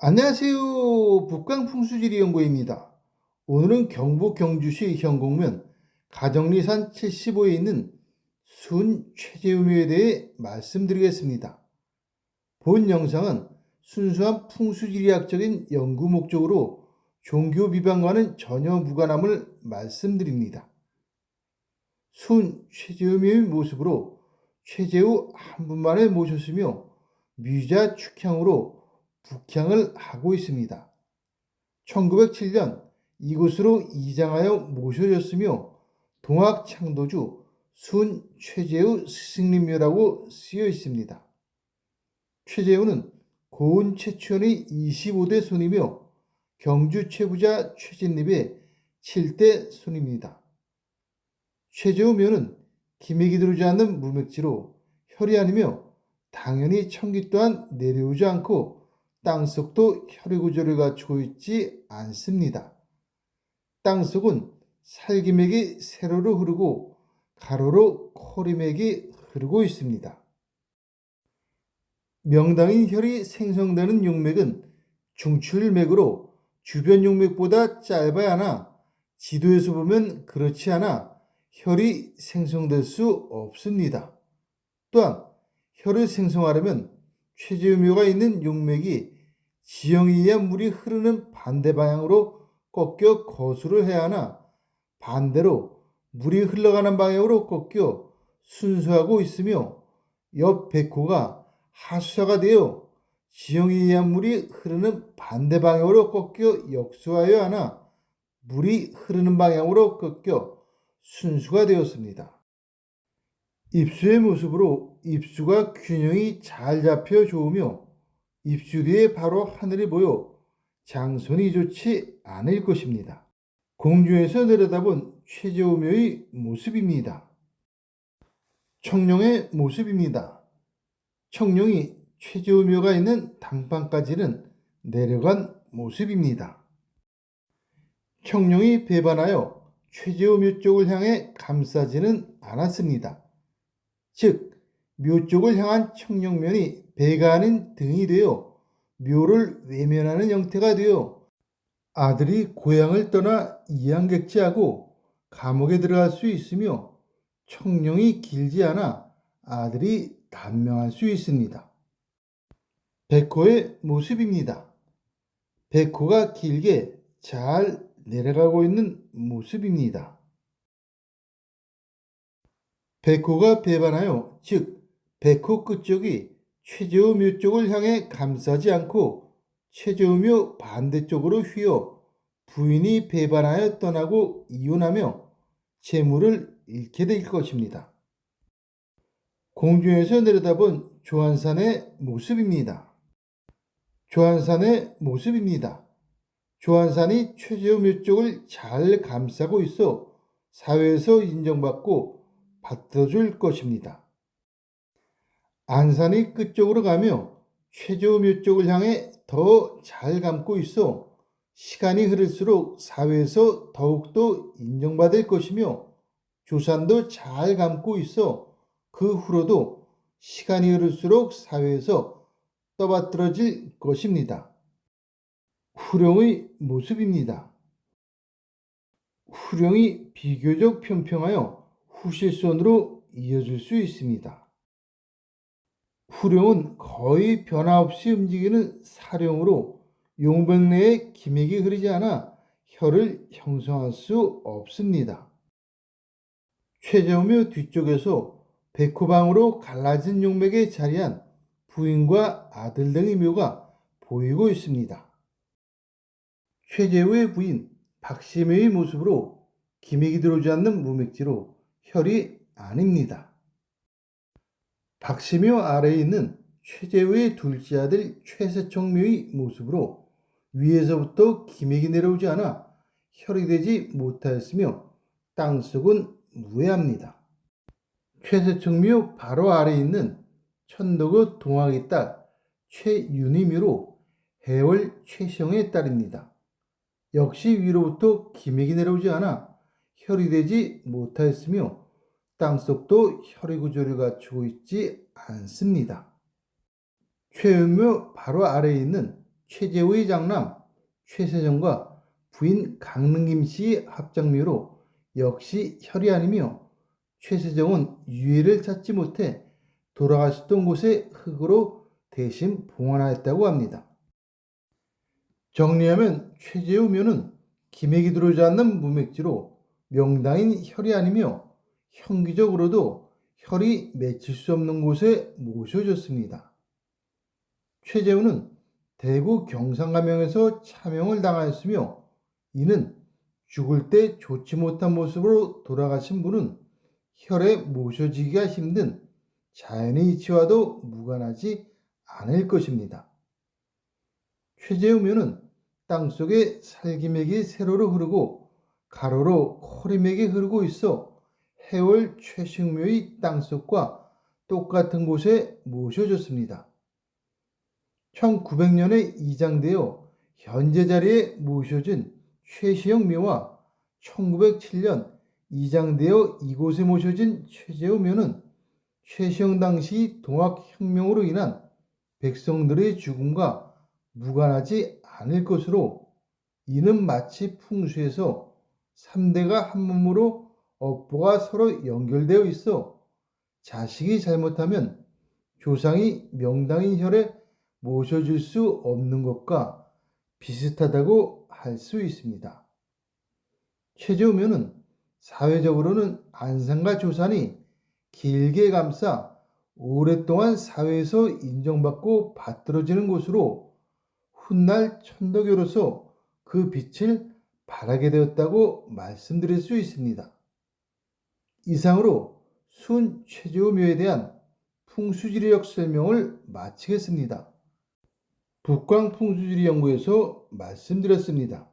안녕하세요. 북강풍수지리 연구입니다. 오늘은 경북 경주시 현곡면 가정리산 75에 있는 순 최재우묘에 대해 말씀드리겠습니다. 본 영상은 순수한 풍수지리학적인 연구 목적으로 종교 비방과는 전혀 무관함을 말씀드립니다. 순 최재우묘의 모습으로 최재우 한 분만을 모셨으며 뮤자 축향으로 북향을 하고 있습니다. 1907년 이곳으로 이장하여 모셔졌으며 동학 창도주 순 최재우 스승님묘라고 쓰여 있습니다. 최재우는 고은 최추현의 25대 손이며 경주 최부자 최진립의 7대 손입니다. 최재우 묘는 기맥이 들어오지 않는 물맥지로 혈이 아니며 당연히 청기 또한 내려오지 않고 땅속도 혈의 구조를 갖추고 있지 않습니다. 땅속은 살기맥이 세로로 흐르고 가로로 코리맥이 흐르고 있습니다. 명당인 혈이 생성되는 용맥은 중출맥으로 주변 용맥보다 짧아야 하나 지도에서 보면 그렇지 않아 혈이 생성될 수 없습니다. 또한 혈을 생성하려면 최저음료가 있는 용맥이 의한 물이 흐르는 반대 방향으로 꺾여 거수를 해야 하나 반대로 물이 흘러가는 방향으로 꺾여 순수하고 있으며 옆 백호가 하수사가 되어 지형에 의한 물이 흐르는 반대 방향으로 꺾여 역수하여 하나 물이 흐르는 방향으로 꺾여 순수가 되었습니다. 입수의 모습으로 입수가 균형이 잘 잡혀 좋으며 입수 뒤에 바로 하늘이 보여 장선이 좋지 않을 것입니다. 공중에서 내려다본 최재우묘의 모습입니다. 청룡의 모습입니다. 청룡이 최재우묘가 있는 당방까지는 내려간 모습입니다. 청룡이 배반하여 최재우묘 쪽을 향해 감싸지는 않았습니다. 즉, 묘 쪽을 향한 청룡면이 배가 아닌 등이 되어 묘를 외면하는 형태가 되어 아들이 고향을 떠나 이양객지하고 감옥에 들어갈 수 있으며 청룡이 길지 않아 아들이 단명할 수 있습니다. 백호의 모습입니다. 백호가 길게 잘 내려가고 있는 모습입니다. 백호가 배반하여 즉 백호 끝쪽이 최저우묘 쪽을 향해 감싸지 않고 최저우묘 반대쪽으로 휘어 부인이 배반하여 떠나고 이혼하며 재물을 잃게 될 것입니다. 공중에서 내려다본 조한산의 모습입니다. 조한산의 모습입니다. 조한산이 최저우묘 쪽을 잘 감싸고 있어 사회에서 인정받고 받들어줄 것입니다. 안산이 끝쪽으로 가며 최저묘 쪽을 향해 더 잘 감고 있어 시간이 흐를수록 사회에서 더욱더 인정받을 것이며 조산도 잘 감고 있어 그 후로도 시간이 흐를수록 사회에서 떠받들어질 것입니다. 후령의 모습입니다. 후령이 비교적 평평하여 후실선으로 이어질 수 있습니다. 후령은 거의 변화 없이 움직이는 사령으로 용백 내에 기맥이 흐르지 않아 혈을 형성할 수 없습니다. 최저묘 뒤쪽에서 백호방으로 갈라진 용맥에 자리한 부인과 아들 등의 묘가 보이고 있습니다. 최재우의 부인 박심혜의 모습으로 기맥이 들어오지 않는 무맥지로 혈이 아닙니다. 박시묘 아래에 있는 최재우의 둘째 아들 최세청 묘의 모습으로 위에서부터 기맥이 내려오지 않아 혈이 되지 못하였으며 땅속은 무해합니다. 최세청 묘 바로 아래에 있는 천덕의 동학의 딸 최윤희묘로 해월 최시영의 딸입니다. 역시 위로부터 기맥이 내려오지 않아 혈이 되지 못하였으며 땅속도 혈의 구조를 갖추고 있지 않습니다. 최음묘 바로 아래에 있는 최재우의 장남 최세정과 부인 강릉김 씨의 합장묘로 역시 혈이 아니며 최세정은 유해를 찾지 못해 돌아가셨던 곳의 흙으로 대신 봉헌하였다고 합니다. 정리하면 최재우 묘는 기맥이 들어오지 않는 무맥지로 명당인 혈이 아니며 형기적으로도 혈이 맺힐 수 없는 곳에 모셔졌습니다. 최재우는 대구 경상가명에서 차명을 당하였으며 이는 죽을 때 좋지 못한 모습으로 돌아가신 분은 혈에 모셔지기가 힘든 자연의 이치와도 무관하지 않을 것입니다. 최재우면은 땅속에 살기맥이 세로로 흐르고 가로로 코리맥이 흐르고 있어 해월 최식묘의 땅속과 똑같은 곳에 모셔졌습니다. 1900년에 이장되어 현재 자리에 모셔진 최시영 묘와 1907년 이장되어 이곳에 모셔진 최재우 묘는 최시영 당시 동학혁명으로 인한 백성들의 죽음과 무관하지 않을 것으로 이는 마치 풍수에서 3대가 한 몸으로 업보가 서로 연결되어 있어 자식이 잘못하면 조상이 명당인 혈에 모셔줄 수 없는 것과 비슷하다고 할 수 있습니다. 최재우면은 사회적으로는 안산과 조산이 길게 감싸 오랫동안 사회에서 인정받고 받들어지는 곳으로 훗날 천도교로서 그 빛을 발하게 되었다고 말씀드릴 수 있습니다. 이상으로 순 최재우묘에 대한 풍수지리학 설명을 마치겠습니다. 북광풍수지리 연구에서 말씀드렸습니다.